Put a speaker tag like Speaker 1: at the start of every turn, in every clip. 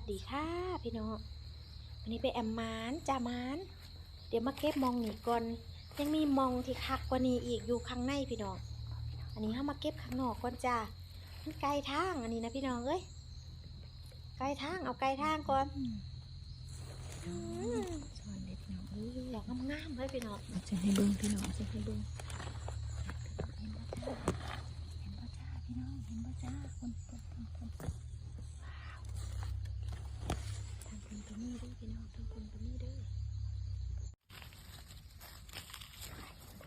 Speaker 1: วัสดีค่ะพี่น้องวันนี้ไปแอมมานจ่ามาน เดี๋ยวมาเก็บมองหนีก่อน ยังมีมองที่คักกว่านี้อีกอยู่ข้างในพี่น้อง อันนี้เข้ามาเก็บข้างนอกก่อนจ้ามันไกลทางอันนี้นะพี่น้องเอ้ย ไกลทางเอาไกลทางก่อน
Speaker 2: สอนเด็กน้องเอ้ย
Speaker 1: ดอกงามๆเลยพี่น้อง
Speaker 2: จะให้เบิ้งพี่น้องจะให้เบิ้งเห็นบ่จ้าเห็นบ่จ้าพี่น้องเห็นบ่จ้าคนคนคนค นทางคนตัวนี้เด้วยพี่น้องทุกคนตัวนี้เด้อ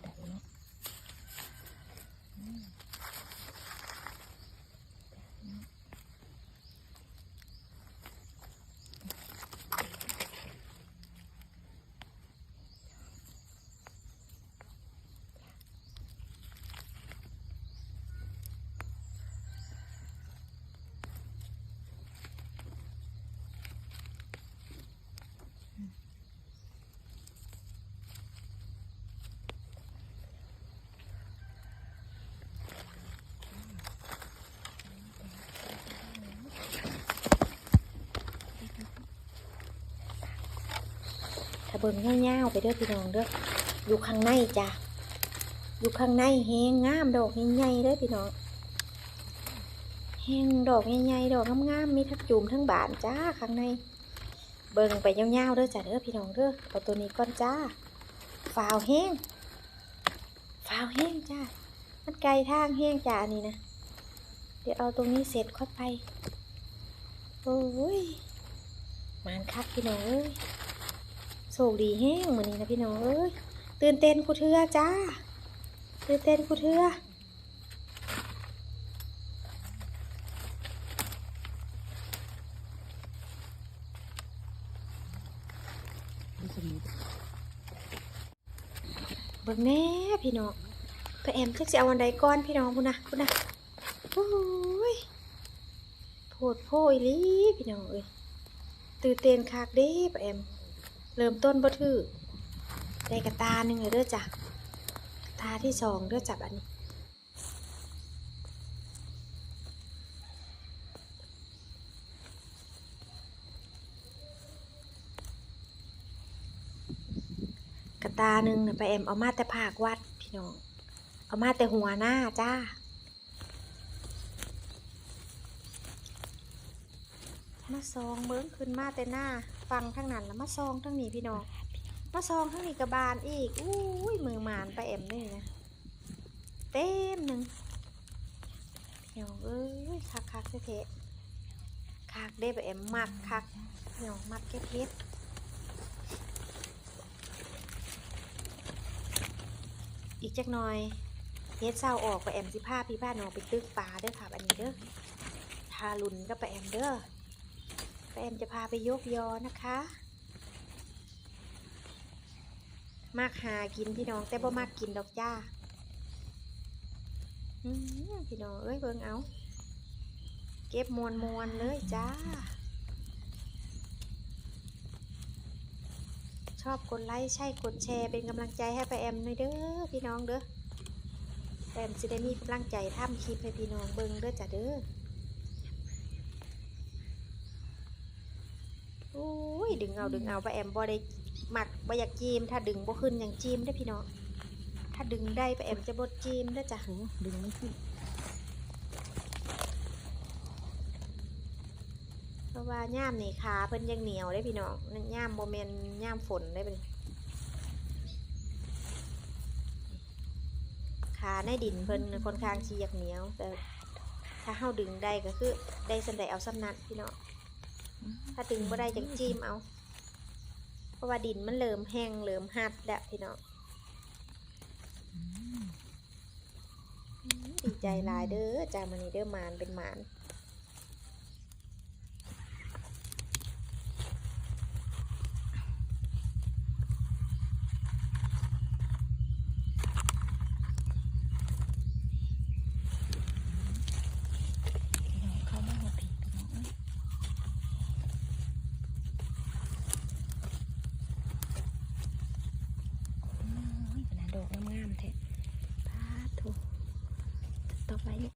Speaker 2: ได้เนาะอืมเนาะ
Speaker 1: ถ้า เบิ่งเงาวๆไปเด้อพี่น้องเด้ออยู่ข้างในจ้ะอยู่ข้างในแหงงามดอกใหญ่ๆเด้อพี่น้องแหงดอกใหญ่ๆดอกงามๆมีทั้งจุ่มทั้งบานจ้าข้างใน เบิ่งไปยาวๆเด้อจ้ะเด้อพี่น้องเด้อเอาตัวนี้ก่อนจ้าฝาวแห้งฝาวแห้งจ้ามันไกลทางแห้งจ้าอันนี้นะเดี๋ยวเอาตรงนี้เสร็จค่อยไปโอ้ยมานคักพี่น้องเอ้ย โชคดีแห้งมือนี้นะพี่น้องเอ้ยตื่นเต้นกูเทือจ้า ตื่นเต้นกูเทือ
Speaker 2: ดูสมุด
Speaker 1: เบิ่งแน่พี่น้องไปแอมจักสิเอาวันใดก่อนพี่น้องพุ่นนะพุ่นนะโอ้ยโพดโพยลีพี่น้องเอ้ยตื่นเต้นคักเด้ไปแอม เริ่มต้นบ่ถือได้กระตาหนึ่งเลยเด้อจ้ะกระตาที่สองเด้อจับอันนี้กระตาหนึ่งน่ะไปแอมเอามาแต่ภาควัดพี่น้อง เอามาแต่หัวหน้าจ้ามาซองเบิ้งขึ้นมาแต่หน้า ฟังทั้งนั้นแล้วมาซองทั้งนี้พี่น้องมาซองทั้งนี้กระบาลอีกอุ้ยมือหมานไปแอมนี่นะเต็มหนึ่งพี่น้องเอ้ยคักคักเทะคักได้ไปแอมมักคักพี่น้องมักเก็บเฮ็ดอีกจักหน่อยเฮ็ดเศร้าออกไปแอมสิผ้าพี่บ้านน้องไปตึกปลาเด้อค่ะอันนี้เด้อทารุนก็ไปแอมเด้อ แอมจะพาไปยกยอนะคะ มากหากินพี่น้อง แต่บ่มากกินดอกจ้าพี่น้องเอ้ยเบิ่งเอา เก็บมวนมวนเลยจ้า ชอบกดไลค์ใช่กดแชร์เป็นกำลังใจให้ปแอมหน่อยเด้อพี่น้องเด้อแอมสิได้มีกำลังใจทำคลิปให้พี่น้องเบิ่งเด้อจ้ะเด้อ โอ้ยดึงเอาดึงเอาป้าแอมบ่ได้หมักบ่อยากจีมถ้าดึงบ่ขึ้นอย่างจีมได้อพี่น้องถ้าดึงได้ป้าแอมจะบ่จีมเด้อจ้ะ
Speaker 2: โหดึงไม่ขึ้น
Speaker 1: เพราะว่าย่ามนี่ขาเพิ่นยังเหนียวได้อพี่น้องนั่นย่ามบ่แม่นย่ามฝนได้เป็นขาในดินเพิ่นค่อนข้างสิอยากเหนียว แต่ถ้าเฮาดึงได้ก็คือได้สำใดเอาสำนันพี่น้อง ถ้าดึงบ่ได้จังจิ้มเอา เพราะว่าดินมันเริ่มแห้งเริ่มหัดแล้วพี่น้องอืมดีใจหลายเด้อจ้ามันนี้เด้อหมานเป็นหมาน
Speaker 2: พี่น้องเข้ามาหมดผีพี่น้องเอ้ยโอ้ยขนาดดอกงามๆแท้
Speaker 1: พาทุต่อไปนี่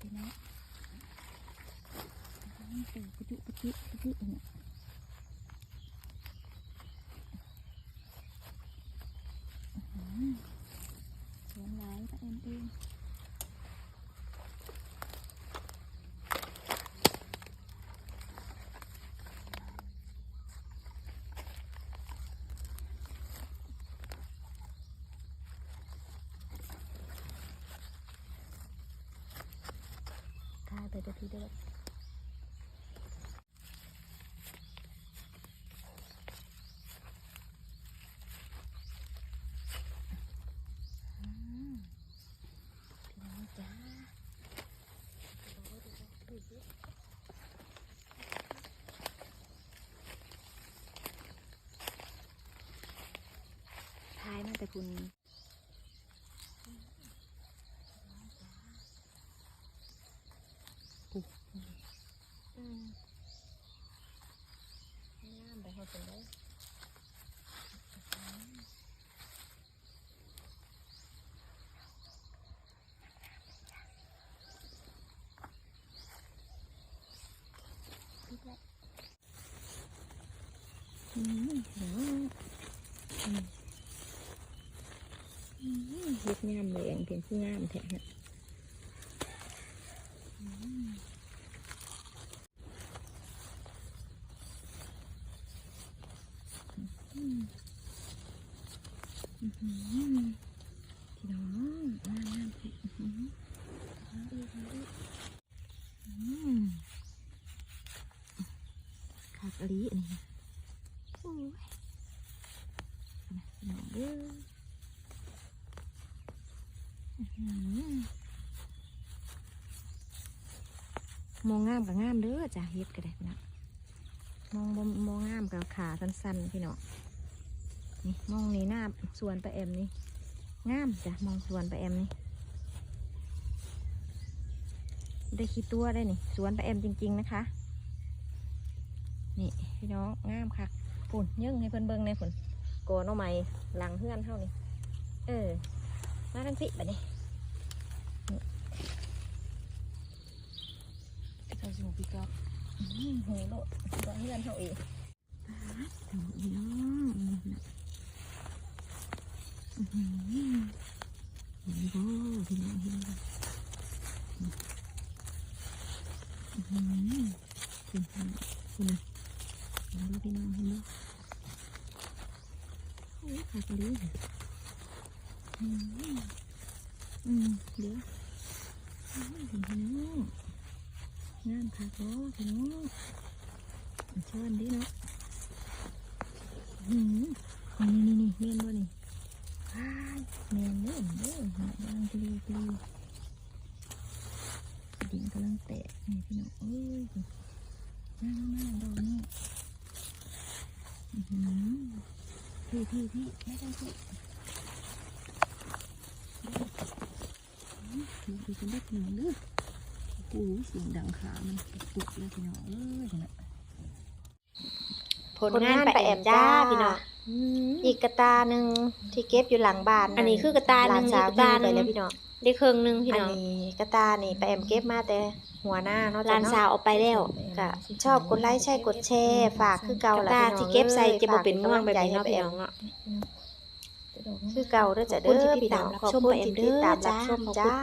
Speaker 2: ตื่น ปุจุปุจุปุจุเนี่ยเสียงไหลก็เอ็มเองทายไปเดี๋ยวทีเดี๋ยว อืมพี่น้องจ้าท้ายมา แต่คุณปุ๊บอืมงามไปเขาเป็นได้ อืมเดี๋ยวอืมอืมเฮ็ ดงามเลยอันเป็นผู้งามแท้ฮะอืมอืมอืมอืมพี่น้องงามงามสิอืมมาดีมาดีอืมขาดลีอันนี้ โอ้ยน้องเด้ออื้อหือ มองงามกับงามเด้อจ้ะเฮ็ดก็ได้น้องมองมองงามกับขาสั้นๆพี่น้องนี่มองนี่หน้าสวนปลาแอมนี่งามจ้ะมองสวนปลาแอมนี่ได้คิดตัวได้นี่สวนปลาแอมจริง ๆ นะคะ นี่พี่น้องงามค่ะฝุ่นยึ่งให้เพิ่นเบิ่งในฝุ่นโกนเอาไม้หลังเฮือนเท่านี้เออมาทั้งสิแบบนี้ เราสูพี่ก๊อฟอื้อหูโลดตัวเฮือนเท่าเองถึงพี่น้องอื้อหือเห็นบ่พี่น้องเห็นบ่อื้อหือเป็นพี่น้องคุณนเห็นบ่พี่น้องเห็นบ่โอ้ยขาดเลยอืมอืมเดี๋ยวอืมเห็นพี่น้อ งงามค่ะบ่พี่น้องชวนดิเนาะอืมนี่นี่นี่เมนบ่นี่อ้ายเนเด้อเด้อกำลังกลีกลีดินกำลังแตกนี่พี่น้องเอ้ยงามมากดอกนี้อื้อหือพี่พี่พี่ไม่ได้พี่ดูดูกันได้พี่น้องเด้อ อ้โหเสียงดังขามันตุกเลยพี่น้องเอ้ยนะ
Speaker 1: ผลงานปลาแอมจ้าพี่น้องอีกกระตาหนึ่งที่เก็บอยู่หลังบ้าน
Speaker 3: อันนี้คือกระตาหนึ่ง
Speaker 1: ลสาว
Speaker 3: อีกกระตาหนึ่ง
Speaker 1: ไปแล้วพี่น้อง
Speaker 3: ได้เครื่องหนึงพี่
Speaker 1: อัน
Speaker 3: น้อง
Speaker 1: นี้กระตานี่ปลาแอมเก็บมาแต่หัวหน้าเนาะ
Speaker 3: หลานสาวเอาไปแล้ว
Speaker 1: ก็ชอบกดไลค์ใช่กดแชร์ฝากคือเก่าก
Speaker 3: ระ
Speaker 1: ล่ะ
Speaker 3: ตา
Speaker 1: พี่น้อง
Speaker 3: ที่เก็บใส่จะบ่
Speaker 1: ฝาก
Speaker 3: เป็นง่วงแบบนี้
Speaker 1: ให้
Speaker 3: เนาะ
Speaker 1: ปล
Speaker 3: พี่
Speaker 1: แอ
Speaker 3: น้
Speaker 1: ม
Speaker 3: องเนาะ
Speaker 1: คือเก่าเด้อจ้ะ
Speaker 3: ขอบ
Speaker 1: เด้
Speaker 3: คุณที่
Speaker 1: อ
Speaker 3: ติด
Speaker 1: พี่น้
Speaker 3: ตา
Speaker 1: อ
Speaker 3: ม
Speaker 1: ง
Speaker 3: รับ
Speaker 1: ขอบ
Speaker 3: ชม
Speaker 1: คุณ
Speaker 3: ปลาแอม
Speaker 1: ที่ติดตาม
Speaker 3: เด้อ
Speaker 1: รับชม
Speaker 3: จ้า
Speaker 1: จ้า